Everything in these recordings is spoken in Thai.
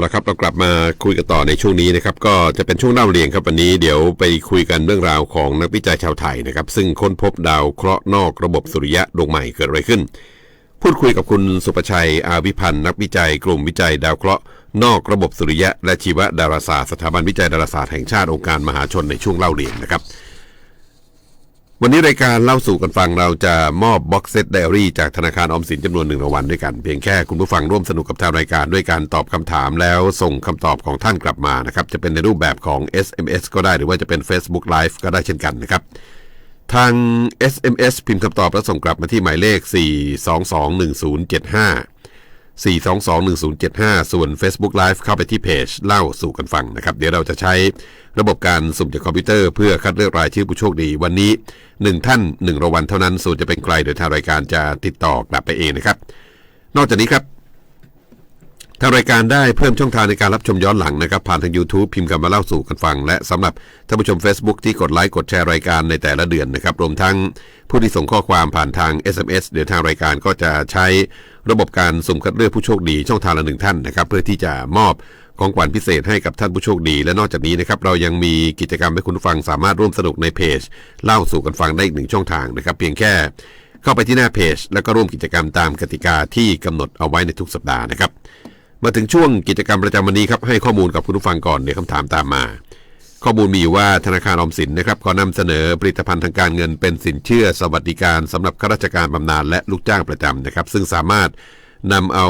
แล้วครับเรากลับมาคุยกันต่อในช่วงนี้นะครับ ก็จะเป็นช่วงเล่าเรียงครับวันนี้เดี๋ยวไปคุยกันเรื่องราวของนักวิจัยชาวไทยนะครับ ซึ่งค้นพบดาวเคราะห์นอกระบบสุริยะดวงใหม่เกิดอะไรขึ้น พูดคุยกับคุณสุประชัยอาวิพันธ์นักวิจัยกลุ่มวิจัยดาวเคราะห์นอกระบบสุริยะและชีวดาราศาสตร์สถาบันวิจัยดาราศาสตร์แห่งชาติองค์การมหาชนในช่วงเล่าเรียงนะครับ วันนี้รายการเล่าสู่กันฟังเราจะมอบบ็อกเซตไดอารี่จากธนาคารออมสินจำนวนหนึ่งรางวัลด้วยกัน เพียงแค่คุณผู้ฟังร่วมสนุกกับทางรายการด้วยการตอบคำถามแล้วส่งคำตอบของท่านกลับมานะครับ จะเป็นในรูปแบบของ SMS ก็ได้หรือว่าจะเป็น Facebook Live ก็ได้เช่นกันนะครับ ทาง SMS พิมพ์คำตอบแล้วส่งกลับมาที่หมายเลข 4221075 4221075 ส่วน Facebook Live เข้าไปที่เพจเล่าสู่กันฟังนะครับ เดี๋ยวเราจะใช้ระบบการสุ่มจากคอมพิวเตอร์เพื่อคัดเลือกรายชื่อผู้โชคดีวันนี้ 1 ท่าน1รางวัลเท่านั้น ส่วนจะเป็นใครโดยทางรายการจะติดต่อกลับไปเองนะครับ นอกจากนี้ครับทางรายการได้เพิ่มช่องทางในการรับชมย้อนหลังนะครับ ผ่านทาง YouTube พิมพ์คำมาเล่าสู่กันฟัง และสำหรับท่านผู้ชม Facebook ที่กดไลค์กดแชร์รายการในแต่ละเดือนนะครับ รวมทั้งผู้ที่ส่งข้อความผ่านทาง SMS เดี๋ยวทางรายการก็จะใช้ ระบบการสุ่มคัดเลือกผู้โชคดีช่องทางละหนึ่งท่านนะครับเพื่อที่จะมอบของขวัญพิเศษให้กับท่านผู้โชคดี และนอกจากนี้นะครับเรายังมีกิจกรรมให้คุณผู้ฟังสามารถร่วมสนุกในเพจ เล่าสู่กันฟังได้อีกหนึ่งช่องทางนะครับ เพียงแค่เข้าไปที่หน้าเพจ แล้วก็ร่วมกิจกรรมตามกติกาที่กำหนดเอาไว้ในทุกสัปดาห์นะครับ มาถึงช่วงกิจกรรมประจำวันนี้ครับให้ข้อมูลกับคุณผู้ฟังก่อนเดี๋ยวคำถามตามมา ข้อมูลมีอยู่ว่าธนาคารออมสินนะครับขอนำเสนอผลิตภัณฑ์ทางการเงินเป็นสินเชื่อสวัสดิการสำหรับข้าราชการบำนาญและลูกจ้างประจำนะครับ ซึ่งสามารถนำเอา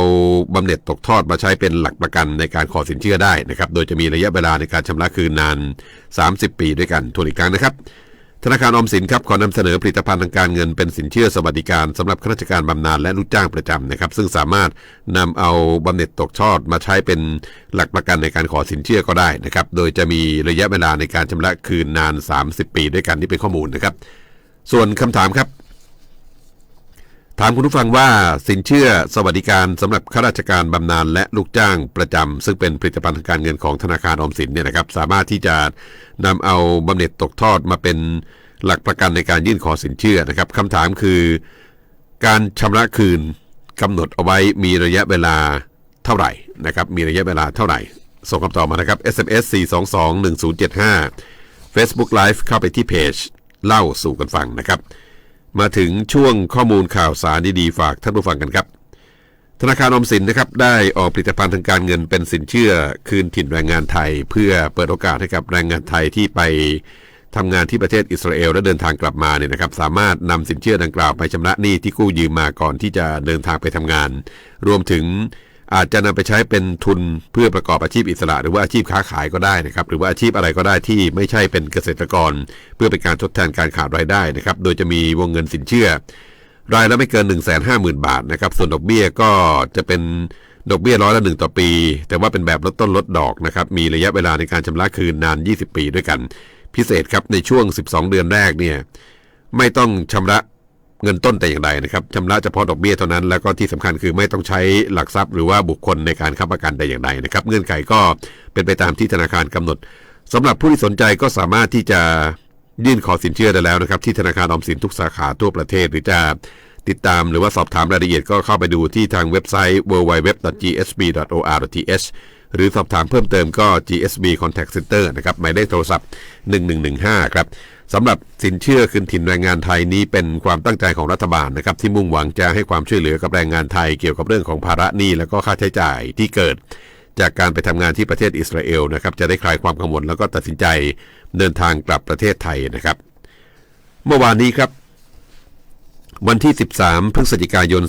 บำเหน็จตกทอดมาใช้เป็นหลักประกันในการขอสินเชื่อได้นะครับ โดยจะมีระยะเวลาในการชำระคืนนาน 30 ปีด้วยกันทวนอีกครั้งนะครับ ธนาคารอมสินครับขอนำเสนอผลิตภัณฑ์ทางการเงินเป็นสินเชื่อสวัสดิการสำหรับข้าราชการบำนาญและลูกจ้างประจำนะครับ ซึ่งสามารถนำเอาบำเหน็จตกทอดมาใช้เป็นหลักประกันในการขอสินเชื่อก็ได้นะครับ โดยจะมีระยะเวลาในการชำระคืนนาน 30 ปีด้วยกันนี่เป็นข้อมูลนะครับ ส่วนคำถามครับ ถามคุณผู้ฟังว่าสินเชื่อสวัสดิการสำหรับข้าราชการบำนาญและลูกจ้างประจำซึ่งเป็นผลิตภัณฑ์ทางการเงินของธนาคารออมสินเนี่ยนะครับ สามารถที่จะนำเอาบำเหน็จตกทอดมาเป็นหลักประกันในการยื่นขอสินเชื่อนะครับคำถามคือ การชำระคืนกำหนดเอาไว้มีระยะเวลาเท่าไหร่นะครับมีระยะเวลาเท่าไหร่ ส่งคำตอบมานะครับ SMS 4221075 Facebook Live เข้าไปที่เพจเล่าสู่กันฟังนะครับ มาถึงช่วงข้อมูลข่าวสารดีๆฝากท่านผู้ฟังกันครับ ธนาคารอมสินนะครับได้ออกผลิตภัณฑ์ทางการเงินเป็นสินเชื่อคืนถิ่นแรงงานไทย เพื่อเปิดโอกาสให้กับแรงงานไทยที่ไปทำงานที่ประเทศอิสราเอลและเดินทางกลับมาเนี่ยนะครับสามารถนำสินเชื่อดังกล่าวไปชำระหนี้ที่กู้ยืมมาก่อนที่จะเดินทางไปทำงาน รวมถึง อาจจะนำไปใช้เป็นทุนเพื่อประกอบอาชีพอิสระ หรือว่าอาชีพค้าขายก็ได้นะครับ หรือว่าอาชีพอะไรก็ได้ที่ไม่ใช่เป็นเกษตรกร เพื่อเป็นการทดแทนการขาดรายได้นะครับ โดยจะมีวงเงินสินเชื่อ รายละไม่เกิน 1 5 0 0 0 0 บาทนะครับ ส่วนดอกเบี้ยก็จะเป็นดอกเบี้ยร้อยละหนึ่งต่อปี แต่ว่าเป็นแบบลดต้นลดดอกนะครับ มีระยะเวลาในการชำระคืนนาน 20 ปีด้วยกัน พิเศษครับในช่วง 12 เดือนแรกเนี่ยไม่ต้องชำระ เงินต้นแต่อย่างใดนะครับชำระเฉพาะดอกเบี้ยเท่านั้น แล้วก็ที่สำคัญคือไม่ต้องใช้หลักทรัพย์หรือว่าบุคคลในการค้ำประกันแต่อย่างใดนะครับ เงื่อนไขก็เป็นไปตามที่ธนาคารกำหนดสำหรับผู้ที่สนใจก็สามารถที่จะยื่นขอสินเชื่อได้แล้วนะครับ ที่ธนาคารออมสินทุกสาขาทั่วประเทศ หรือจะติดตามหรือว่าสอบถามรายละเอียดก็เข้าไปดูที่ทางเว็บไซต์ www.gsb.or.th หรือสอบถามเพิ่มเติมก็ GSB Contact Center นะครับหมายเลขโทรศัพท์ 1115 ครับสำหรับสินเชื่อคืนถิ่นแรงงานไทยนี้เป็นความตั้งใจของรัฐบาลนะครับที่มุ่งหวังจะให้ความช่วยเหลือกับแรงงานไทยเกี่ยวกับเรื่องของภาระหนี้และก็ค่าใช้จ่ายที่เกิด จากการไปทำงานที่ประเทศอิสราเอลนะครับจะได้คลายความกังวลแล้วก็ตัดสินใจเดินทางกลับประเทศไทยนะครับ เมื่อวานนี้ครับ วันที่ 13 พฤศจิกายน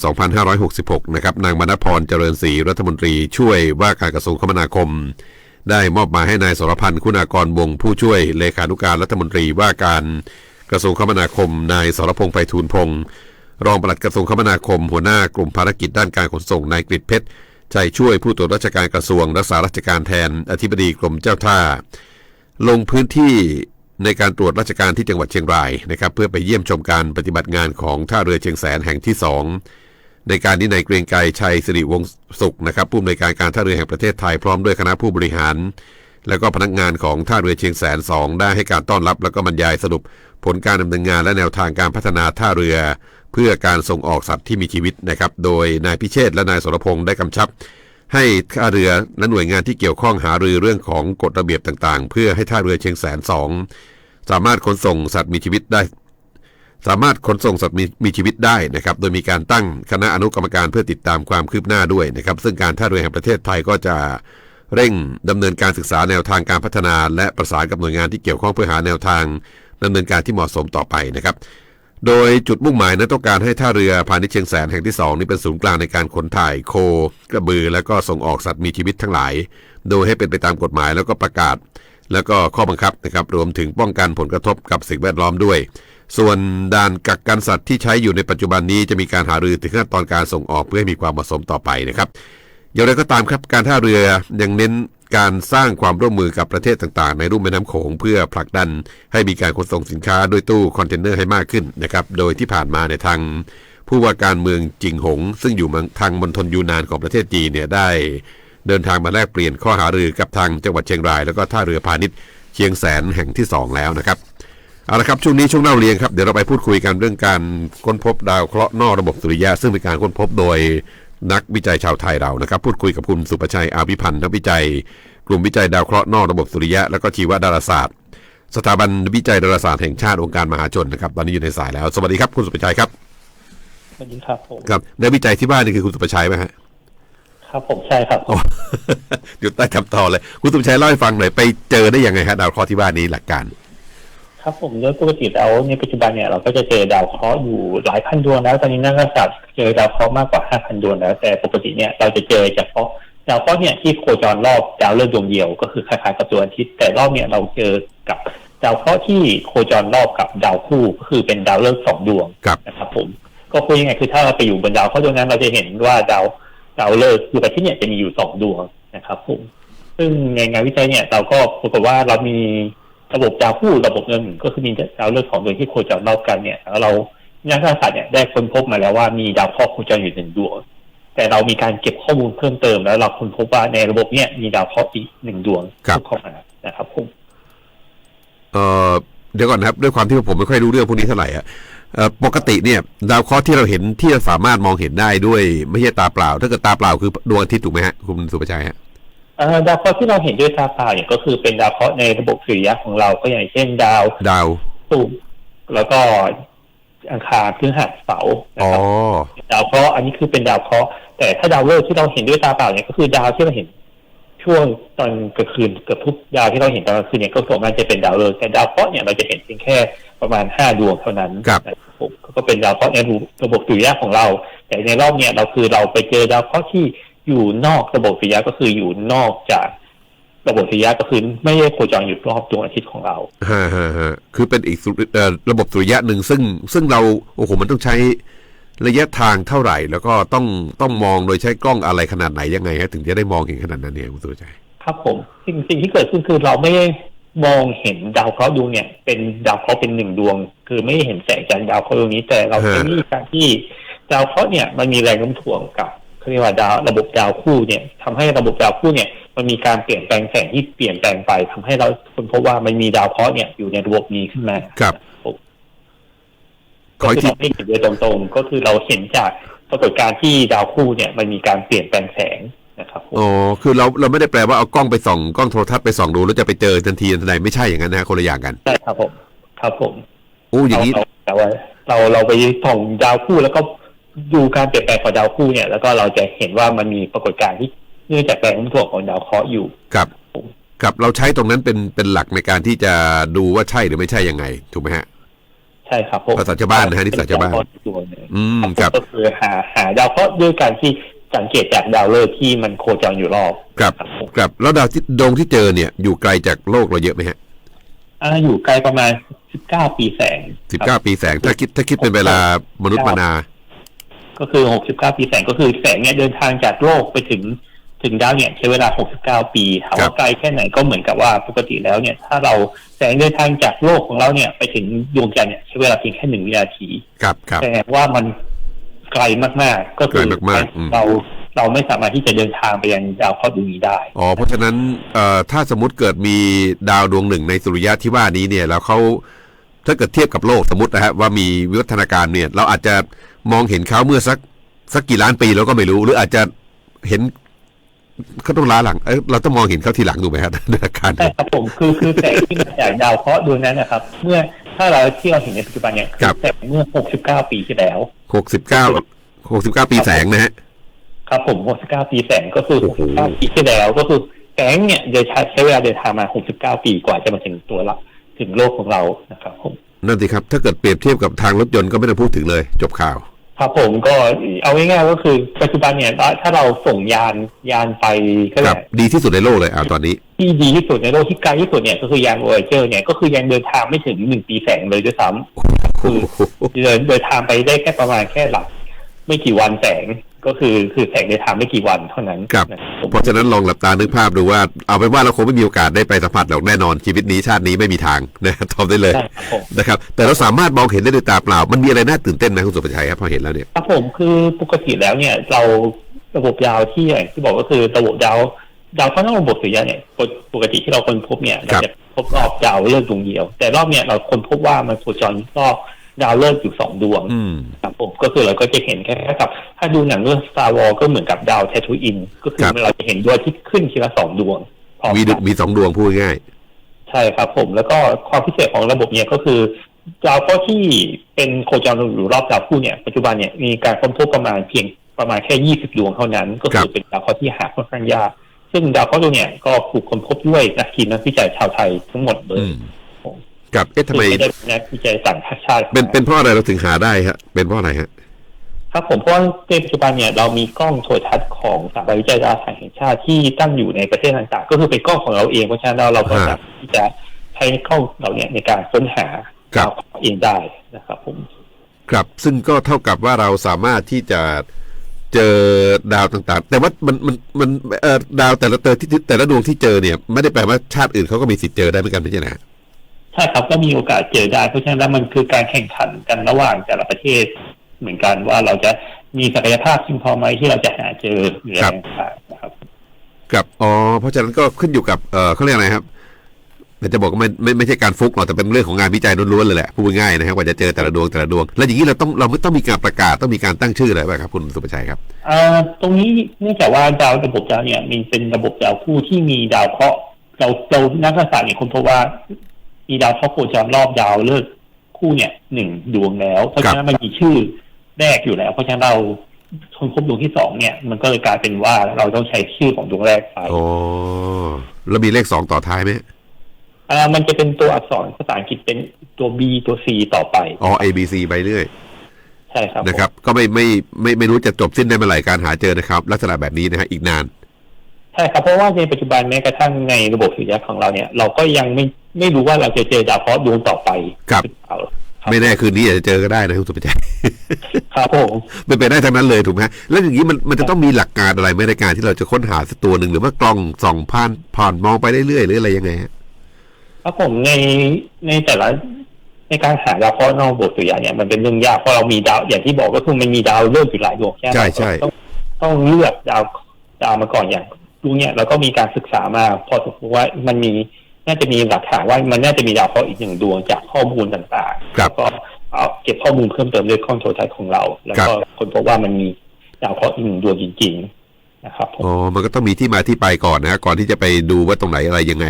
2566 นะครับ นางมณพรเจริญศรีรัฐมนตรีช่วยว่าการกระทรวงคมนาคม ได้มอบหมายให้นายสรพันธ์คุณากรวงผู้ช่วยเลขานุการรัฐมนตรีว่าการกระทรวงคมนาคม นายสรพงษ์ไปทูลพงศ์รองปลัดกระทรวงคมนาคม หัวหน้ากลุ่มภารกิจด้านการขนส่งนายกฤษเพชรใจช่วยผู้ตรวจราชการกระทรวงรักษาราชการแทนอธิบดีกรมเจ้าท่า ลงพื้นที่ ในการตรวจราชการที่จังหวัดเชียงรายนะครับเพื่อไปเยี่ยมชมการปฏิบัติงานของท่าเรือเชียงแสนแห่งที่ 2 ในการนี้นายเกรียงไกรชัยสิริวงศ์สุขนะครับผู้อำนวยการการท่าเรือแห่งประเทศไทยพร้อมด้วยคณะผู้บริหาร แล้วก็พนักงานของท่าเรือเชียงแสนสองได้ให้การต้อนรับ แล้วก็บรรยายสรุปผลการดำเนินงานและแนวทางการพัฒนาท่าเรือ เพื่อการส่งออกสัตว์ที่มีชีวิตนะครับโดยนายพิเชษและนายสรพงศ์ได้กำชับ ให้ท่าเรือและหน่วยงานที่เกี่ยวข้องหารือเรื่องของกฎระเบียบต่างๆ เพื่อให้ท่าเรือเชียงแสนสองสามารถขนส่งสัตว์มีชีวิตได้ สามารถขนส่งสัตว์มีมีชีวิตได้นะครับ โดยมีการตั้งคณะอนุกรรมการเพื่อติดตามความคืบหน้าด้วยนะครับ ซึ่งการท่าเรือแห่งประเทศไทยก็จะเร่งดำเนินการศึกษาแนวทางการพัฒนา และประสานกับหน่วยงานที่เกี่ยวข้องเพื่อหาแนวทางดำเนินการที่เหมาะสมต่อไปนะครับ โดยจุดมุ่งหมายนั้นต้องการให้ท่าเรือพาณิชย์เชียงแสนแห่งที่สองนี้เป็นศูนย์กลางในการขนถ่ายโค กระบือ และก็ส่งออกสัตว์มีชีวิตทั้งหลาย โดยให้เป็นไปตามกฎหมายแล้วก็ประกาศ แล้วก็ข้อบังคับนะครับรวมถึงป้องกันผลกระทบกับสิ่งแวดล้อมด้วย ส่วนด่านกักกันสัตว์ที่ใช้อยู่ในปัจจุบันนี้จะมีการหารือถึงขั้นตอนการส่งออกเพื่อให้มีความเหมาะสมต่อไปนะครับอย่างไรก็ตามครับการท่าเรือยังเน้น การสร้างความร่วมมือกับประเทศต่างๆ ในรุ่มแม่น้ำโขงเพื่อผลักดันให้มีการขนส่งสินค้าด้วยตู้คอนเทนเนอร์ให้มากขึ้นนะครับ โดยที่ผ่านมาในทางผู้ว่าการเมืองจิงหง ซึ่งอยู่ทางมณฑลยูนานของประเทศจีนเนี่ยได้เดินทางมาแลกเปลี่ยนข้อหารือกับทางจังหวัดเชียงราย แล้วก็ท่าเรือพาณิชย์เชียงแสนแห่งที่สองแล้วนะครับเอาละครับช่วงนี้ช่วงเล่าเรียงครับเดี๋ยวเราไปพูดคุยกันเรื่องการค้นพบดาวเคราะห์นอกระบบสุริยะซึ่งเป็นการค้นพบโดย นักวิจัยชาวไทยเรานะครับ พูดคุยกับคุณสุประชัยอาภิพันธ์นักวิจัย กลุ่มวิจัยดาวเคราะห์นอกระบบสุริยะ และก็ชีวดาราศาสตร์ สถาบันวิจัยดาราศาสตร์แห่งชาติองค์การมหาชนนะครับตอนนี้อยู่ในสายแล้ว สวัสดีครับคุณสุประชัยครับสวัสดีครับผมครับนักวิจัยที่บ้านนี่คือคุณสุประชัยไหมฮะครับผมใช่ครับโอ้อยู่ใต้คำต่อเลย คุณสุประชัยเล่าให้ฟังหน่อยไปเจอได้ยังไงฮะดาวเคราะห์ที่บ้านนี้หลักการ ครับผมโดยปกติแล้วในปัจจุบันเนี่ยเราก็จะเจอดาวเคราะห์อยู่หลายพันดวงแล้ว ตอนนี้นักวิทยาศาสตร์เจอดาวเคราะห์มากกว่าห้าพันดวงแล้ว แต่ปกติเนี่ยเราจะเจอเฉพาะดาวเคราะห์เนี่ยที่โคจรรอบดาวฤกษ์ดวงเดียวก็คือคล้ายๆกับดวงอาทิตย์แต่รอบเนี่ยเราเจอกับดาวเคราะห์ที่โคจรรอบกับดาวคู่ก็คือเป็นดาวฤกษ์สองดวงครับนะครับผมก็พูดยังไงคือถ้าเราไปอยู่บนดาวเคราะห์ดวงนั้นเราจะเห็นว่าดาวดาวฤกษ์คือประเทศเนี่ยจะมีอยู่สองดวงนะครับผมซึ่งในงานวิจัยเนี่ยเราก็ปรากฏว่าเรามี ระบบดาวคู่ระบบหนึ่งก็คือมีดาวฤกษ์สองดวงที่โคจรรอบกันเนี่ยแล้วเรานักวิทยาศาสตร์เนี่ยได้ค้นพบมาแล้วว่ามีดาวเคราะห์โคจรอยู่หนึ่งดวงแต่เรามีการเก็บข้อมูลเพิ่มเติมแล้วเราค้นพบว่าในระบบเนี่ยมีดาวเคราะห์อีกหนึ่งดวงครับเข้ามานะครับผมเอ่อเดี๋ยวก่อนนะครับด้วยความที่ผมไม่ค่อยรู้เรื่องพวกนี้เท่าไหร่อะเอ่อปกติเนี่ยดาวเคราะห์ที่เราเห็นที่เราสามารถมองเห็นได้ด้วยไม่ใช่ตาเปล่า ถ้าเกิดตาเปล่าคือดวงอาทิตย์ถูกไหมฮะคุณสุประชัยฮะ เอ่อดาวเคราะห์ที่เราเห็นด้วยตาเปล่าเนี่ยก็คือเป็นดาวเคราะห์ในระบบสุริยะของเราก็อย่างเช่นดาวดาวศุกร์แล้วก็อังคารพฤหัสเสาร์นะอ๋อ ครับดาวเคราะห์อันนี้คือเป็นดาวเคราะห์แต่ถ้าดาวฤกษ์ที่เราเห็นด้วยตาเปล่าเนี่ยก็คือดาวที่เราเห็นช่วงตอนกลางคืนเกือบทุกดาวที่เราเห็นตอนกลางคืนเนี่ยก็ส่วนมากจะเป็นดาวฤกษ์แต่ดาวเคราะห์เนี่ยเราจะเห็นเพียงแค่ประมาณห้าดวงเท่านั้นครับ นะครับผมก็เป็นดาวเคราะห์ในระบบสุริยะของเรา แต่ในรอบเนี่ยเราคือเราไปเจอดาวเคราะห์ที่ อยู่นอกระบบสุริยะก็คืออยู่นอกจากระบบสุริยะก็คือไม่ได้โคจรอยู่รอบดวงอาทิตย์ของเราฮะฮะฮะคือเป็นอีกสุริเอ่อระบบสุริยะหนึ่งซึ่งซึ่งเราโอ้โหมันต้องใช้ระยะทางเท่าไหร่ แล้วก็ต้องต้องมองโดยใช้กล้องอะไรขนาดไหนยังไงฮะถึงจะได้มองเห็นขนาดนั้นเนี่ยคุณสุประชัยครับผมสิ่งสิ่งที่เกิดขึ้นคือเราไม่ได้มองเห็นดาวเคราะห์ดวงเนี่ย เป็นดาวเคราะห์เป็นหนึ่งดวง คือไม่เห็นแสงจากดาวเคราะห์ดวงนี้แต่เราฮะใช้วิธีการที่ดาวเคราะห์เนี่ยมันมีแรงโน้มถ่วงกับ เขาเรียกว่าดาวระบบดาวคู่เนี่ยทำให้ระบบดาวคู่เนี่ย มันมีการเปลี่ยนแปลงแสงที่เปลี่ยนแปลงไปทำให้เราค้นพบว่ามันมีดาวเคราะห์เนี่ยอยู่ในระบบนี้ขึ้นมาครับผมขอก็อีกคือทีเราไม่เห็นโดยตรงๆ ก็คือเราเห็นจากปรากฏการณ์ที่ดาวคู่เนี่ย มันมีการเปลี่ยนแปลงแสงนะครับผมอ๋อคือเราเราไม่ได้แปลว่าเอากล้องไปส่องกล้องโทรทัศน์ไปส่องดูแล้วจะไปเจอทันทีทันใดไม่ใช่อย่างนั้นนะฮะคนละอย่างกันใช่ครับผมครับผมโอ้อย่างนี้เราแต่ว่าเราเราไปส่องดาวคู่แล้วก็ ดูการเปลี่ยนแปลงของดาวคู่เนี่ย แล้วก็เราจะเห็นว่ามันมีปรากฏการณ์ที่เนื่องจากแรงโน้มถ่วงของดาวเคราะห์อยู่กับกับเราใช้ตรงนั้นเป็นเป็นหลักในการที่จะดูว่าใช่หรือไม่ใช่ยังไงถูกไหมฮะใช่ครับผมภาษาชาวบ้านนะฮะนี่ภาษาชาวบ้านเป็ดวเคระห์ดวงหนึ่งอืมครับก็คือหาหาดาวเคราะห์ด้วยการที่สังเกตจากดาวฤกษ์ที่มันโคจรอยู่รอบครับผมครับแล้วดาวที่ดวงที่เจอเนี่ย อยู่ไกลจากโลกเราเยอะไหมฮะอ่าอยู่ไกลประมาณ19ปีแสงสิบครัเก้าปีแสงถ้าคิดถ้าคิดเป็นเวลามนุษย์มนา ก็คือ 69 ปีแสงก็คือแสงเนี่ยเดินทางจากโลกไปถึงถึงดาวเนี่ยใช้เวลา 69 ปีถามครัว่าบไกลแค่ไหนก็เหมือนกับว่าปกติแล้วเนี่ย ถ้าเราแสงเดินทางจากโลกของเราเนี่ยไปถึงดวงจันทร์เนี่ยใช้เวลาเพียงแค่หนึ่งวินาทีครับครับแสดงว่ามันไกลมากๆ ก็คือไกลมากๆอืมเราเราไม่สามารถที่จะเดินทางไปยังดาวเคราะห์ดวงนี้ได้ อ๋อ เพราะฉะนั้นเอ่อถ้าสมมติเกิดมีดาวดวงหนึ่งในสุริยะที่ว่านี้เนี่ย แล้วเขา ถ้าเกิดเทียบกับโลกสมมตินะฮะว่ามีวิวัฒนาการเนี่ยเราอาจจะมองเห็นเขาเมื่อสักสักกี่ล้านปีเราก็ไม่รู้ หรืออาจจะเห็นเขาต้องล้าหลังเอ้ยเราต้องมองเห็นเขาทีหลังถูกไหมครับด้วยอาการใช่ครับผมคือคือแสงที่มาจากดาวเคราะห์ดวงนั้นนะครับ เมื่อถ้าเราที่เราเห็นในปัจจุบันเนี่ยคือแสงเมื่อ69ปีที่แล้วหกสิบเก้าหกสิบเก้าปีแสงนะฮะครับผม69ปีแสงก็คือโอ้โห69ปีที่แล้วก็คือแสงเนี่ยเดินทางใช้เวลาเดินทางมา69ปีกว่าจะมาถึงตัวเรา ถึงโลกของเรานะครับผมนั่นสิครับ ถ้าเกิดเปรียบเทียบกับทางรถยนต์ก็ไม่ต้องพูดถึงเลย จบข่าว ครับผมก็เอาง่ายๆก็คือปัจจุบันเนี่ยถ้าเราส่งยานยานไปก็คแบรับบดีที่สุดในโลกเลยอ่าตอนนี้ ที่ดีที่สุดในโลกที่ไกลที่สุดเนี่ยก็คือยาน Voyager เนี่ยก็คือยังเดินทางไม่ถึงหนึ่งปีแสงเลยด้วยซ้ำคือเดินเดินทางไปได้แค่ประมาณแค่หลัก ไม่กี่วันแสง ก็คือคือแสงเดินทางไม่กี่วันเท่านั้นครับนะครับผมเพราะฉะนั้นลองหลับตานึกภาพดูว่าเอาเป็นว่าเราคงไม่มีโอกาสได้ไปสัมผัสหรอกแน่นอนชีวิตนี้ชาตินี้ไม่มีทางนะตอบได้เลยใช่ครับผมนะครับ แต่เราสามารถมองเห็นได้ด้วยตาเปล่า มันมีอะไรน่าตื่นเต้นไหมคุณสุภชัยครับพอเห็นแล้วเนี่ยครับผมคือปกติแล้วเนี่ยเราระบบดาวที่อย่างที่บอกก็คือระบบดาวดาวข้างนอกระบบสุริยะเนี่ยปกปกติที่เราค้นพบเนี่ยครัเราบจะพบรอบดาวฤกษ์ดวงเดียว แต่รอบเนี่ยเราค้นพบว่ามันโคจรรอบ ดาวฤกษ์อยู่สองดวงอืมครับผมก็คือเราก็จะเห็นแค่กับ ถ้าดูหนังเรื่อง Star Wars ก็เหมือนกับดาวแททูอิน ก็คือครับเราจะเห็นดวงที่ขึ้นทีละสองดวงพร้อมมีกันมีสองดวงพูดง่าย ใช่ครับผมแล้วก็ความพิเศษของระบบเนี่ยก็คือดาวเคราะห์ที่เป็นโคจรอยู่รอบดาวคู่เนี่ยปัจจุบันเนี่ยมีการค้นพบประมาณเพียงประมาณแค่20ดวงเท่านั้น ก็คือเป็นดาวเคราะห์ที่หาค่อนข้างยากซึ่งดาวเคราะห์ดวงเนี่ยก็ถูกค้นพบด้วยนักทีมนักวิจัยชาวไทยทั้งหมดเลอืยม กับเอ๊ะทำไมซึ่งได้นักวิจัยต่างชาติเป็นเป็นเพราะอะไรเราถึงหาได้ฮะเป็นเพราะอะไรฮะครับผมเพราะว่าในปัจจุบันเนี่ยเรามีกล้องโทรทัศน์ของสถาบันวิจัยดาราศาสตร์แห่งชาติที่ตั้งอยู่ในประเทศต่างๆ ก็คือเป็นกล้องของเราเองเพราะฉะนั้นเราก็ฮะสามารถที่จะใช้กล้องเราเนี่ยในการค้นหาครับดาวเคราะห์เองได้นะครับผมครับซึ่งก็เท่ากับว่าเราสามารถที่จะเจอดาวต่างๆ แต่ว่ามันมันมันเอ่อดาวแต่ละเตอที่แต่ละดวงที่เจอเนี่ย ไม่ได้แปลว่าชาติอื่นเขาก็มีสิทธิ์เจอได้เหมือนกันไม่ใช่นะ ใช่ครับก็มีโอกาสเจอได้เพราะฉะนั้นแล้วมันคือการแข่งขันกันระหว่างแต่ละประเทศ เหมือนกันว่าเราจะมีศักยภาพเพียงพอไหมที่เราจะหาเจอหรืออะไรต่างๆนะครับกับอ๋อเพราะฉะนั้นก็ขึ้นอยู่กับเออเขาเรียกอะไรครับแต่จะบอกว่าไม่ไม่ไม่ใช่การฟุกหรอกแต่เป็นเรื่องของงานวิจัยล้วนๆเลยแหละพูดง่ายๆนะครับกว่าจะเจอแต่ละดวงแต่ละดวง แล้วอย่างนี้เราต้องเราไม่ต้องมีการประกาศต้องมีการตั้งชื่ออะไรไหมครับคุณสุประชัยครับเอ่อตรงนี้เนื่องจากว่าดาวระบบดาวเนี่ยมีเป็นระบบดาวคู่ที่มีดาวเคราะห์เราเรานักวิทยาศาสตร์เนี่ยคนพบว่า มีดาวเคราะห์โคจรรอบดาวฤกษ์คู่เนี่ยหนึ่งดวงแล้ว เพราะฉะนั้นมันมีชื่อแรกอยู่แล้ว เพราะฉะนั้นเราคนพบดวงที่สองเนี่ย มันก็เลยกลายเป็นว่าเราต้องใช้ชื่อของดวงแรกไปอ๋อแล้วมีเลขสองต่อท้ายไหมอ่ามันจะเป็นตัวอักษรภาษาอังกฤษเป็นตัว B ตัว C ต่อไปอ๋อ A B C ไปเรื่อยใช่ครับผมนะครับ ก็ไม่ไม่ไม่ไม่รู้จะจบสิ้นได้เมื่อไหร่การหาเจอนะครับ ลักษณะแบบนี้นะฮะอีกนานใช่ครับเพราะว่าในปัจจุบันแม้กระทั่งในระบบสุริยะของเราเนี่ย เราก็ยังไม่ ไม่รู้ว่าเราจะเจอดาวเคราะห์ดวงต่อไปครับหอเปล่าครับไม่แน่คืนนี้อาจจะเจอก็ได้นะคุณสุประชัยครับผมเป็นไปได้ทั้งนั้นเลยถูกไหมฮะแล้วอย่างนี้มันมันจะต้องมีหลักการอะไรไหมในการที่เราจะค้นหาสักตัวหนึ่งหรือว่ากล้องส่องผ่านผ่านมองไปเรื่อยๆหรืออะไรยังไงฮะครับผมในในแต่ละในการหาดาวเคราะห์นอกระบบสุริยะเนี่ยมันเป็นเรื่องยากเพราะเรามีดาวอย่างที่บอกก็คือมันมีดาวเลือกอยู่หลายดวงใช่ไหมใช่ใช่ต้องต้องเลือกดาวดาวมาก่อนอย่างดวงเนี่ยเราก็มีการศึกษามาพอสมควรว่ามันมี น่าจะมีหลักฐานว่ามันน่าจะมีดาวเคราะห์อีกหนึ่งดวงจากข้อมูลต่างๆครับแล้วก็เอาเก็บข้อมูลเพิ่มเติมด้วยกล้องโทรทัศน์ของเรา แล้วก็คนพบว่ามันมีดาวเคราะห์อีกหนึ่งดวงจริง ๆ นะครับผมอ๋อมันก็ต้องมีที่มาที่ไปก่อนนะฮะก่อนที่จะไปดูว่าตรงไหนอะไรยังไง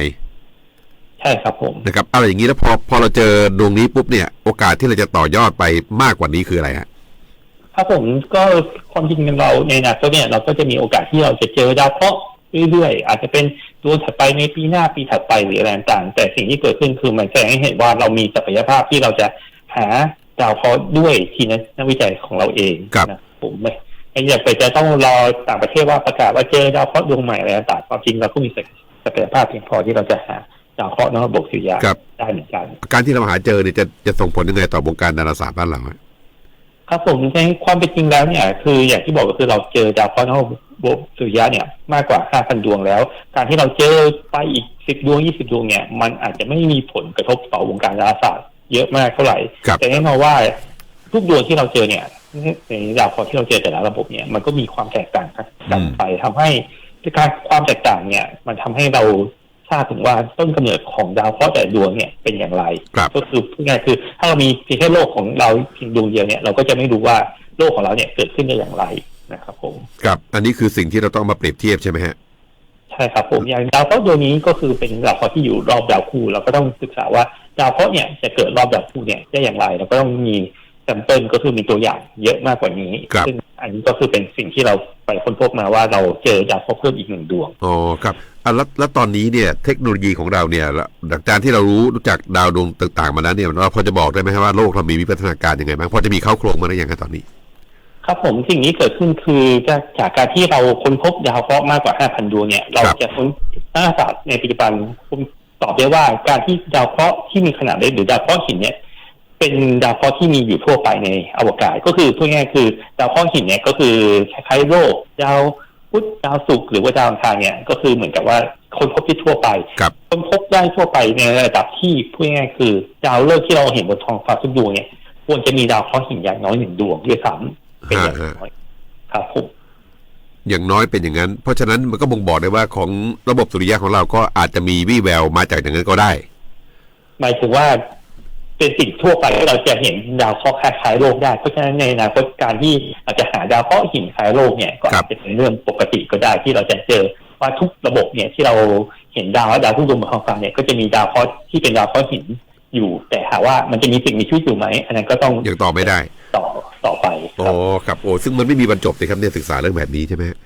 ใช่ครับผมนะครับเอาอย่างนี้แล้วพอพอเราเจอดวงนี้ปุ๊บเนี่ย โอกาสที่เราจะต่อยอดไปมากกว่านี้คืออะไรฮะครับผมก็ความจริงเราในอนาคตเนี่ยเราก็จะมีโอกาสที่เราจะเจอดาวเคราะห์เรื่อยๆอาจจะเป็น ตัวถัดไปในปีหน้าปีถัดไปหรืออะไรต่างๆแต่สิ่งที่เกิดขึ้นคือมันแสดงให้เห็นว่าเรามีศักยภาพที่เราจะหาดาวเคราะห์ด้วยทีมนักวิจัยของเราเองครับนะผมไม่ไม่อยากไปจะต้องรอต่างประเทศว่าประกาศว่าเจอดาวเคราะห์ดวงใหม่อะไรต่างๆความจริงเราก็มีศักยภาพเพียงพอที่เราจะหาดาวเคราะห์นอกระบบสุริยะครับได้เหมือนกัน การที่เราหาเจอเนี่ยจะจะส่งผลยังไงต่อวงการดาราศาสตร์บ้านเราฮะ ครับผมในความเป็นจริงแล้วเนี่ย คืออย่างที่บอกก็คือเราเจอดาวเคราะห์นอกระบบสุริยะเนี่ยมากกว่า 5,000 ดวงแล้ว การที่เราเจอไปอีก 10 ดวง 20 ดวงเนี่ย มันอาจจะไม่มีผลกระทบต่อวงการดาราศาสตร์เยอะมากเท่าไหร่ครับแต่แน่นอนว่าทุกดวงที่เราเจอเนี่ยในดาวเคราะห์ที่เราเจอแต่ละระบบเนี่ยมันก็มีความแตกต่างกันไปทำให้การความแตกต่างเนี่ย มันทำให้เรา ทราบถึงว่าต้นกำเนิดของดาวเคราะห์แต่ละดวงเนี่ยเป็นอย่างไรครับก็คือพูดง่ายๆคือ ถ้าเรามีเพียงแค่โลกของเราเพียงดวงเดียวเนี่ยเราก็จะไม่รู้ว่าโลกของเราเนี่ยเกิดขึ้นได้อย่างไรนะครับผมครับอันนี้คือสิ่งที่เราต้องมาเปรียบเทียบใช่ไหมฮะช่ครับผมอย่างดาวเคราะห์ดวงนี้ก็คือเป็นดาวเคราะห์ที่อยู่รอบดาวคู่ เราก็ต้องศึกษาว่าดาวเคราะห์เนี่ยจะเกิดรอบดาวคู่เนี่ยได้อย่างไรเราก็ต้องมีแซมเปิลก็คือมีตัวอย่างเยอะมากกว่านี้ครับซึ่งอันนี้ก็คือเป็นสิ่งที่เราไปค้นพบมาว่าเราเจอดาวเคราะห์เพิ่มอีกหนึ่งดวงอ๋อครับ อะแล้วแล้วตอนนี้เนี่ยเทคโนโลยีของเราเนี่ยจากการที่เรารู้รู้จักดาวดวงต่าง ๆ มาแล้วเนี่ยเราพอจะบอกได้ไหมครับว่าโลกเรามีวิวัฒนาการยังไงบ้างพอจะมีเข้าโครงมาหรือยังครับตอนนี้ ครับผมสิ่งนี้เกิดขึ้นคือจากจากการที่เราค้นพบดาวเคราะห์มากกว่า 5,000 ดวงเนี่ย เราครับจะค้นนักศาสตร์ในปัจจุบันผมตอบได้ว่าการที่ดาวเคราะห์ที่มีขนาดเล็กหรือดาวเคราะห์หินเนี่ยเป็นดาวเคราะห์ที่มีอยู่ทั่วไปในอวกาศ ก็คือพูดง่ายๆคือดาวเคราะห์หินเนี่ยก็คือคล้ายๆโลกดาว พุธดาวศุกร์หรือว่าดาวอังคารเนี่ยก็คือเหมือนกับว่าค้นพบที่ทั่วไปครับค้นพบได้ทั่วไปในระดับที่พูดง่ายๆคือ ดาวฤกษ์ที่เราเห็นบนท้องฟ้าทุกดวงเนี่ยควรจะมีดาวเคราะห์หินอย่างน้อยหนึ่งดวงด้วยซ้ำเป็นอย่างน้อยครับผมอย่างน้อยเป็นอย่างนั้น เพราะฉะนั้นมันก็บ่งบอกได้ว่าของระบบสุริยะของเราก็อาจจะมีวี่แววมาจากอย่างนั้นก็ได้ หมายถึงว่า เป็นสิ่งทั่วไปที่เราจะเห็นดาวเคราะห์คล้ายๆโลกได้ เพราะฉะนั้นในอนาคตการที่เราจะหาดาวเคราะห์หินคล้ายโลกเนี่ยก็ครัอาบจจะเป็นเรื่องปกติก็ได้ที่เราจะเจอว่าทุกระบบเนี่ยที่เราเห็นดาวและดาวทุกดวงบนท้องฟ้าเนี่ยก็จะมีดาวเคราะห์ที่เป็นดาวเคราะห์หินอยู่ แต่หาว่ามันจะมีสิ่งมีชีวิตอยู่ไหมอันนั้นก็ต้องยังตอบไม่ได้ต่อต่อไปคอ๋รัอบครับโอ้ซึ่งมันไม่มีบรรจบเลยครับเนี่ยศึกษาเรื่องแบบนี้ใช่ไหมฮะ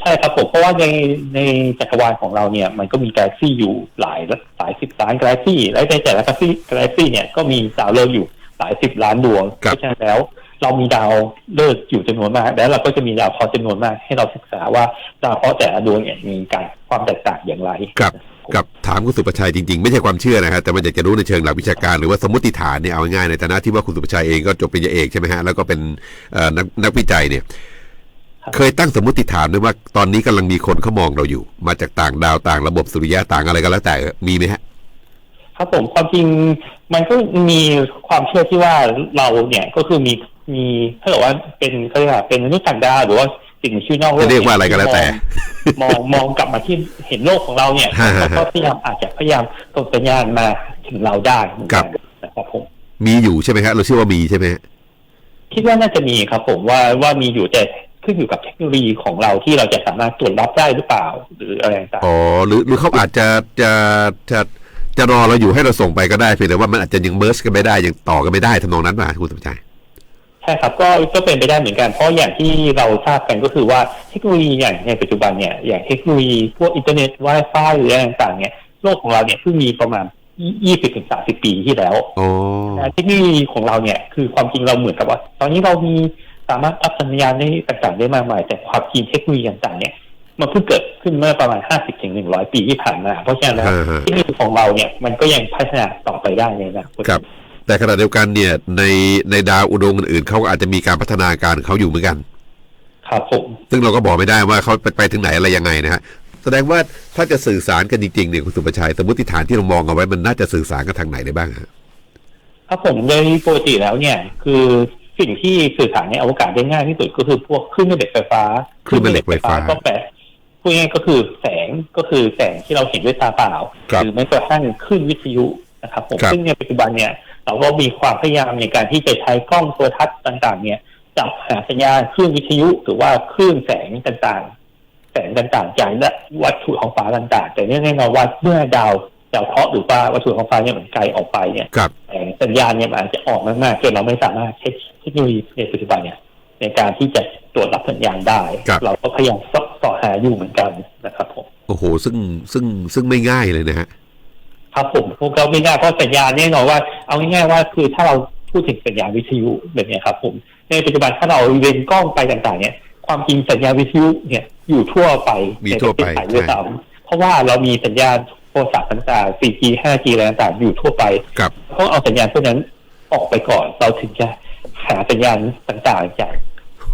ใช่ครับผมเพราะว่าในในจักรวาลของเราเนี่ยมันก็มีกาแล็กซี่อยู่หลาย หลายสิบล้านกาแล็กซี่และในแต่ละกาแล็กซี่กาแล็กซี่เนี่ยก็มีดาวฤกษ์อยู่หลายสิบล้านดวงเพราะฉะนั้นแล้ว เรามีดาวฤกษ์อยู่จำนวนมาก แล้วเราก็จะมีดาวเคราะห์จำนวนมาก ให้เราศึกษาว่าดาวเคราะห์แต่ละดวงเนี่ยมีการความแตกต่างอย่างไรกับกับถามคุณสุประชัยจริงๆ ไม่ใช่ความเชื่อนะฮะแต่มันอยากจะรู้ในเชิงหลักวิชาการหรือว่าสมมติฐานเนี่ยเอาง่ายๆในฐานะที่ว่าคุณสุประชัยเองก็จบปริญญาเอกใช่ไหมฮะแล้วก็เป็นเอ่อนักนักวิจัยเนี่ย เคยตั้งสมมติฐานด้วยว่าตอนนี้กำลังมีคนเขามองเราอยู่ มาจากต่างดาวต่างระบบสุริยะต่างอะไรก็แล้วแต่มีไหมฮะ ครับผมความจริงมันก็มีความเชื่อที่ว่าเราเนี่ยก็คือมีมีถ้าเกิดว่าเป็นเขาเรียกว่าเป็นมนุษย์ต่างดาวหรือว่าสิ่งมีชีวิตนอกโลกจะเรียกว่าอะไรก็แล้วแต่ มองมองมองกลับมาที่เห็นโลกของเราเนี่ยฮะฮะเขาก็พยายามอาจจะพยายามส่งสัญญาณมาถึงเราได้เหมือนครักับนนะครับผมมีอยู่ใช่ไหมฮะเราเชื่อว่ามีใช่ไหมฮะคิดว่าน่าจะมีครับผมว่าว่ามีอยู่แต่ ขึ้นอยู่กับเทคโนโลยีของเราที่เราจะสามารถตรวจรับได้หรือเปล่า หรืออะไรต่างๆอ๋อหรือหรือเขาอาจจะจะจะจะรอเราอยู่ให้เราส่งไปก็ได้เพียงแต่ว่ามันอาจจะยังเมิร์ชกันไม่ได้ยังต่อกันไม่ได้ทำนองนั้นป่ะคุณสุประชัยใช่ครับก็ก็เป็นไปได้เหมือนกันเพราะอย่างที่เราทราบกันก็คือว่าเทคโนโลยีอย่างในปัจจุบันเนี่ยอย่างเทคโนโลยีพวกอินเทอร์เน็ต Wi-Fi หรืออะไรต่างๆเนี่ยโลกของเราเนี่ยเพิ่งมีประมาณ20ถึง30ปีที่แล้วอ๋อแต่เทคโนโลยีของเราเนี่ยคือความจริงเราเหมือนกับว่า ตอนนี้เรามี สามารถรับสัญญาณได้ต่างๆได้มากมาย แต่ความจริงเทคโนโลยีต่างๆเนี่ยมันเพิ่งเกิดขึ้นเมื่อประมาณ 50ถึง100 ปีที่ผ่านมา เพราะฉะนั้นแล้วฮะฮะเทคโนโลยีของเราเนี่ยมันก็ยังพัฒนาต่อไปได้ในอนาคตครับแต่ขณะเดียวกันเนี่ยในในดาวอุดมอื่นๆเขาก็อาจจะมีการพัฒนาการของเขาอยู่เหมือนกัน ครับผมซึ่งเราก็บอกไม่ได้ว่าเขาไปไปถึงไหนอะไรยังไงนะฮะแสดงว่าถ้าจะสื่อสารกันจริงๆเนี่ยคุณสุประชัยสมมติฐานที่เรามองเอาไว้มันน่าจะสื่อสารกันทางไหนได้บ้างฮะครับผมโดยปกติแล้วเนี่ย คือ สิ่งที่สื่อสารในอวกาศได้ง่ายที่สุดก็คือพวกคลื่นแม่เหล็กไฟฟ้าคลื่นแม่เหล็กไฟฟ้าก็แปลพูดง่ายๆก็คือแสงก็คือแสงที่เราเห็นด้วยตาเปล่าครับหรือแม้กระทั่งคลื่นวิทยุนะครับผมครับซึ่งในปัจจุบันเนี่ยเราก็มีความพยายามในการที่จะใช้กล้องโทรทัศน์ต่าง ๆ เนี่ยจับหาสัญญาณคลื่นวิทยุหรือว่าคลื่นแสงต่างๆ แสงต่างๆจากวัตถุของฟ้าต่างๆ แต่แน่นอนว่าเมื่อดาว ดาวเคราะห์หรือว่าวัตถุของฟ้าเนี่ยมันไกลออกไปเนี่ยครับแต่สัญญาณเนี่ยมันอาจจะออกมากๆจนเราไม่สามารถใช้เทคโนโลยีในปัจจุบันเนี่ยในการที่จะตรวจรับสัญญาณได้ครับเราก็พยายามสอสอหาอยู่เหมือนกันนะครับผมโอ้โห ซึ่งซึ่งซึ่งไม่ง่ายเลยนะฮะครับผมพวกเราไม่ง่ายเพราะสัญญาณแน่นอนว่า เอาง่ายๆว่าคือถ้าเราพูดถึงสัญญาณวิทยุแบบเนี้ยครับ ผมในปัจจุบันถ้าเราเวนกล้องไปต่าง ๆ เนี่ย ความจริงสัญญาณวิทยุเนี่ยอยู่ทั่วไปมีในทั่วไปประเทศไทยด้วยซ้ำเพราะว่าเรามีสัญญาณ โทรศัพท์ต่างๆ 4G 5G อะไรต่างๆ อยู่ทั่วไปครับต้องเอาสัญญาณพวกนั้นออกไปก่อน เราถึงจะหาสัญญาณต่างๆ จาก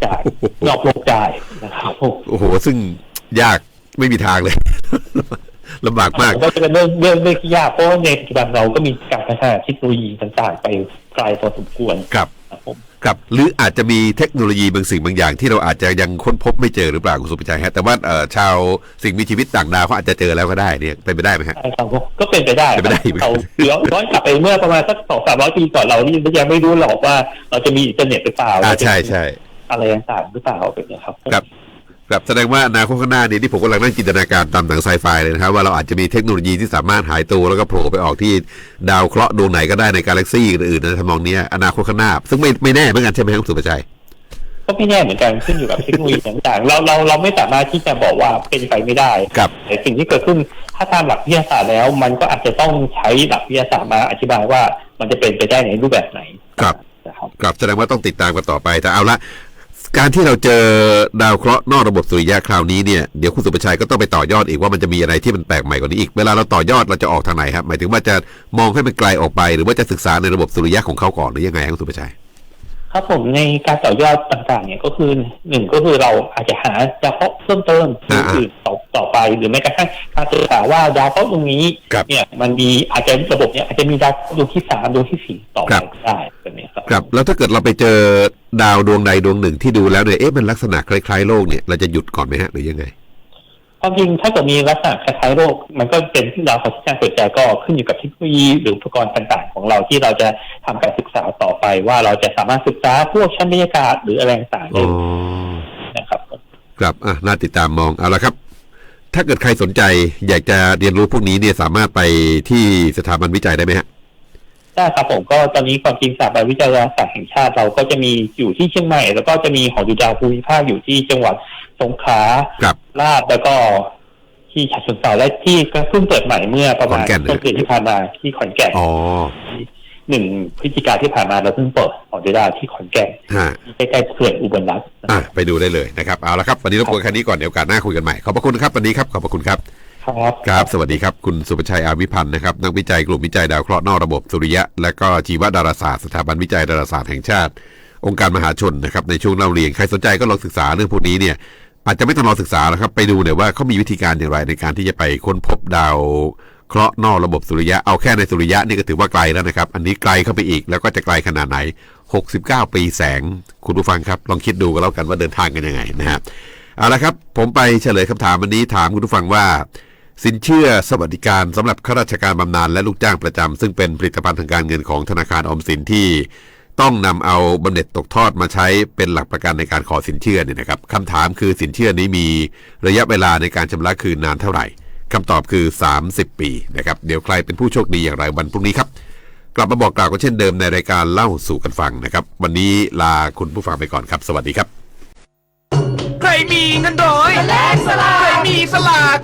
จากนอกโลกได้นะครับผมโอ้โห ซึ่งยากไม่มีทางเลยลำบากมากก็จะเป็นเรื่องเรื่องเรื่องที่ยากเพราะว่าในปัจจุบันเราก็มีการพัฒนาเทคโนโลยีต่างๆ ไปไกลพอสมควรครับ ครับผมครับหรืออาจจะมีเทคโนโลยีบางสิ่งบางอย่าง ที่เราอาจจะยังค้นพบไม่เจอหรือเปล่าคุณสุประชัยฮะแต่ว่าเอ่อชาวสิ่งมีชีวิตต่างดาวเขาอาจจะเจอแล้วก็ได้เนี่ยเป็นไปได้ไหมฮะใช่ครับผมก็เป็นไปได้เป็นไปได้เราย้อนย้อนกลับไปเมื่อประมาณสักสองสามร้อยปีก่อนเรานี่ยังไม่รู้หรอกว่าเราจะมีอินเทอร์เน็ตหรือเปล่าอ่าเราจะใช่มีใช่อะไรต่างๆหรือเปล่าแบบเนี้ยครับครับ ครับแสดงว่าอนาคตข้างหน้านี้ที่ผมกำลังนั่งจินตนาการตามหนังไซไฟเลยนะครับ ว่าเราอาจจะมีเทคโนโลยีที่สามารถหายตัวแล้วก็โผล่ไปออกที่ดาวเคราะห์ดวงไหนก็ได้ในกาแล็กซี่อื่นๆนะทำนองเนี้ยอนาคตข้างหน้า ซึ่งไม่ไม่แน่เหมือนกันใช่ไหมครับคุณสุประชัยก็ไม่แน่เหมือนกันขึ้นอยู่กับเทคโนโลยีต่างๆเราเราเราไม่สามารถที่จะบอกว่าเป็นไปไม่ได้ครับแต่สิ่งที่เกิดขึ้นถ้าตามหลักวิทยาศาสตร์แล้ว มันก็อาจจะต้องใช้หลักวิทยาศาสตร์มาอธิบายว่ามันจะเป็นไปได้ในรูปแบบไหนครับนะครับครับแสดงว่าต้องติดตามกันต่อไปแต่เอาละ การที่เราเจอดาวเคราะห์นอกระบบสุริยะคราวนี้เนี่ยเดี๋ยวคุณสุประชัยก็ต้องไปต่อยอดอีกว่ามันจะมีอะไรที่มันแปลกใหม่กว่านี้อีก เวลาเราต่อยอดเราจะออกทางไหนครับหมายถึงว่าจะมองให้มันไกลออกไป หรือว่าจะศึกษาในระบบสุริยะของเขาก่อนหรือยังไงครับคุณสุประชัย ครับผมในการต่อยอดต่างๆ เนี่ยก็คือหนึ่งก็คือเราอาจจะหาดาวเคราะห์เพิ่มเติมอ่าอื่นๆต่อต่อไปหรือแม้กระทั่งการศึกษาว่าดาวเคราะห์ตรงนี้ครับเนี่ยมันมีอาจจะระบบเนี่ยอาจจะมีดาวดวงที่สามดวงที่สี่ต่อไปครับก็ได้แบบเนี้ยครับครับ แล้วถ้าเกิดเราไปเจอดาวดวงใดดวงหนึ่งที่ดูแล้วเนี่ยเอ๊ะมันลักษณะคล้ายๆโลกเนี่ยเราจะหยุดก่อนไหมฮะหรือยังไง ความจริงถ้าเกิดมีลักษณะคล้ายๆโรค มันก็เป็นที่ดาวเคราะห์ที่น่าสนใจก็ขึ้นอยู่กับเทคโนโลยีหรืออุปกรณ์ต่างๆ ของเราที่เราจะทำการศึกษาต่อไปว่าเราจะสามารถศึกษาพวกชั้นบรรยากาศหรืออะไรต่างๆอ๋ได้อนะครับครับอะน่าติดตามมองเอาละครับ ถ้าเกิดใครสนใจอยากจะเรียนรู้พวกนี้เนี่ยสามารถไปที่สถาบันวิจัยได้ไหมฮะใช่ครับผมก็ตอนนี้ความจริงสถาบันวิจัยดาราศาสตร์แห่งชาติเราก็จะมีอยู่ที่เชียงใหม่ แล้วก็จะมีหอดูดาวภูมิภาคอยู่ที่จังหวัด สงขลาครับลาดแล้วก็ที่ฉะเชิงเทราและที่ก็เพิ่งเปิดใหม่เมื่อประมาณขอนแก่นเลย ต้นปีที่ผ่านมาที่ขอนแก่นอ๋อหนึ่งพฤศจิกาที่ผ่านมาเราเพิ่งเปิดหอดูดาวที่ขอนแก่นฮะใกล้ๆเขื่อนอุบลรัตน์อะไปดูได้เลยนะครับเอาละครับวันนี้รบกวนแค่นี้ก่อนเดี๋ยวโอกาสหน้าคุยกันใหม่ขอบพระคุณครับวันนี้ครับขอบพระคุณครับ ครับ ครับ สวัสดีครับ คุณสุประชัยอาวิพันธ์นะครับ นักวิจัยกลุ่มวิจัยดาวเคราะห์นอกระบบสุริยะ และก็ชีวดาราศาสตร์สถาบันวิจัยดาราศาสตร์แห่งชาติ องค์การมหาชนนะครับ ในช่วงเล่าเรียน ใครสนใจก็ลองศึกษาเรื่องพวกนี้เนี่ย อาจจะไม่ต้องรอศึกษาแล้วครับ ไปดูเนี่ยว่าเขามีวิธีการอย่างไรในการที่จะไปค้นพบดาวเคราะห์นอกระบบสุริยะเอาแค่ในสุริยะนี่ก็ถือว่าไกลแล้วนะครับ อันนี้ไกลเข้าไปอีกแล้วก็จะไกลขนาดไหน 69 ปีแสง คุณผู้ฟังครับ ลองคิดดูกันแล้วกันว่าเดินทางกันยังไงนะฮะเอาละครับ ผมไปเฉลยคำถามวันนี้ถามคุณผู้ฟังว่า สินเชื่อสวัสดิการสำหรับข้าราชการบำนาญและลูกจ้างประจำซึ่งเป็นผลิตภัณฑ์ทางการเงินของธนาคารออมสินที่ ต้องนำเอาบำเหน็จตกทอดมาใช้เป็นหลักประกันในการขอสินเชื่อเนี่ยนะครับคำถามคือสินเชื่อนี้มีระยะเวลาในการชำระคืนนานเท่าไหร่คำตอบคือ 30 ปีนะครับเดี๋ยวใครเป็นผู้โชคดีอย่างไรวันพรุ่งนี้ครับ กลับมาบอกกล่าวกันเช่นเดิมในรายการเล่าสู่กันฟังนะครับ วันนี้ลาคุณผู้ฟังไปก่อนครับ สวัสดีครับ ใครมีเงินร้อยใครมีสลาก